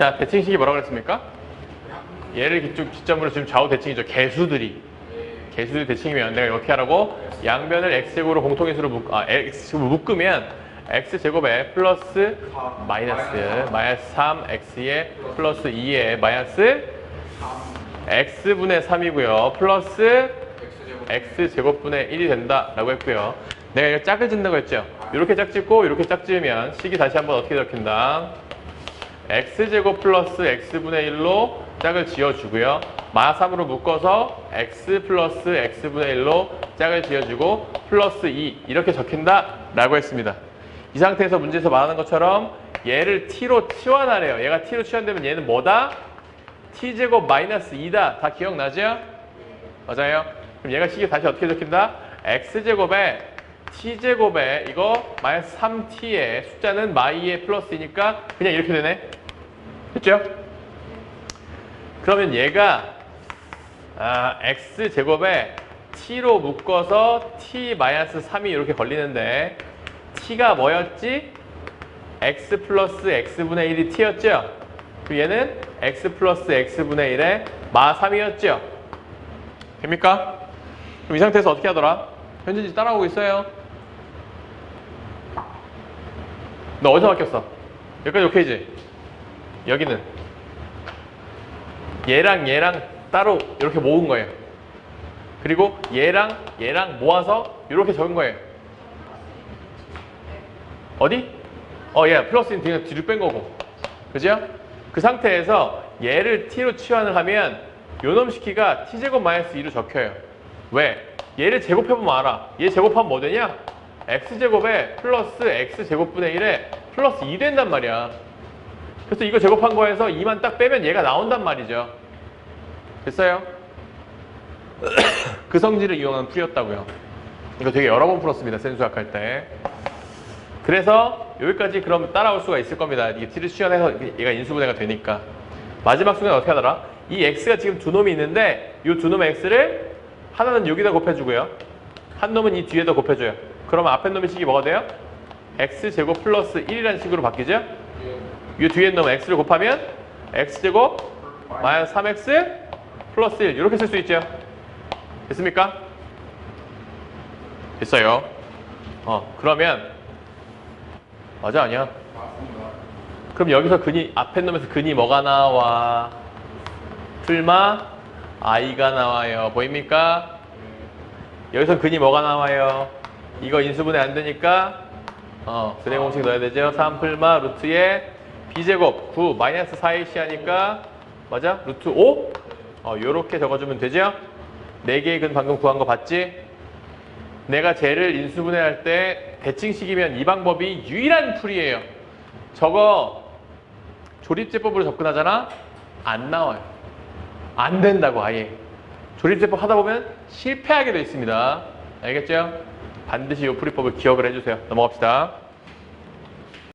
자, 대칭식이 뭐라고 그랬습니까? 얘를 기점, 기점으로 지금 좌우 대칭이죠. 개수들이. 개수들이 대칭이면 내가 이렇게 하라고 양변을 x제곱으로 공통인수로 묶, 아, x제곱으로 묶으면 x제곱에 플러스 마이너스 마이너스 3x에 플러스 2에 마이너스 x분의 3이고요. 플러스 x제곱분의 1이 된다라고 했고요. 내가 이거 짝을 짓는다고 했죠. 이렇게 짝 짓고 이렇게 짝 지으면 식이 다시 한번 어떻게 적힌다? X제곱 플러스 x분의 1로 짝을 지어주고요. 마 3으로 묶어서 x 플러스 x분의 1로 짝을 지어주고 플러스 2 이렇게 적힌다 라고 했습니다. 이 상태에서 문제에서 말하는 것처럼 얘를 t로 치환하래요. 얘가 t로 치환되면 얘는 뭐다? t제곱 마이너스 2다. 다 기억나죠? 맞아요. 그럼 얘가 식이 다시 어떻게 적힌다? x제곱에 t제곱에 이거 마이너스 3t의 숫자는 마이의 플러스이니까 그냥 이렇게 되네. 됐죠? 그러면 얘가 아, x제곱에 t로 묶어서 t 마이너스 3이 이렇게 걸리는데 t가 뭐였지? x 플러스 x분의 1이 t였죠? 그리고 얘는 x 플러스 x분의 1의 마 3이었죠? 됩니까? 그럼 이 상태에서 어떻게 하더라? 현진지 따라오고 있어요. 너 어디서 바뀌었어? 여기까지 오케이지? 여기는 얘랑 얘랑 따로 이렇게 모은 거예요. 그리고 얘랑 얘랑 모아서 이렇게 적은 거예요. 어디? 어, 얘 플러스인 뒤에 뒤로 뺀 거고. 그죠? 그 상태에서 얘를 t로 치환을 하면 요놈 시키가 t제곱 마이너스 2로 적혀요. 왜? 얘를 제곱해보면 알아. 얘 제곱하면 뭐 되냐? x제곱에 플러스 x제곱분의 1에 플러스 2 된단 말이야. 그래서 이거 제곱한 거에서 2만 딱 빼면 얘가 나온단 말이죠. 됐어요? 그 성질을 이용한 풀이었다고요. 이거 되게 여러 번 풀었습니다. 센수학 할 때. 그래서 여기까지 그럼 따라올 수가 있을 겁니다. 이게 t를 취현해서 얘가 인수분해가 되니까. 마지막 순간 어떻게 하더라? 이 x가 지금 두 놈이 있는데 이 두 놈의 x를 하나는 여기다 곱해주고요. 한 놈은 이 뒤에다 곱해줘요. 그러면 앞에 놈의 식이 뭐가 돼요? x제곱 플러스 1이라는 식으로 바뀌죠? 이 뒤에 놈 x를 곱하면 x제곱 마이너스 3x 플러스 1 이렇게 쓸 수 있죠? 됐습니까? 됐어요. 어 그러면 맞아 아니야? 그럼 여기서 근이 앞에 놈에서 근이 뭐가 나와? 풀마 i가 나와요. 보입니까? 여기서 근이 뭐가 나와요? 이거 인수분해 안 되니까 어 근해 공식 넣어야 되죠. 3 풀마 루트에 b제곱 9 마이너스 4ac 하니까 맞아? 루트 5? 어 요렇게 적어주면 되죠? 4개의 근 방금 구한 거 봤지? 내가 쟤를 인수분해할 때 대칭식이면 이 방법이 유일한 풀이에요. 저거 조립제법으로 접근하잖아? 안 나와요. 안 된다고 아예. 조립제법 하다 보면 실패하게 돼 있습니다. 알겠죠? 반드시 이 풀이법을 기억을 해주세요. 넘어갑시다.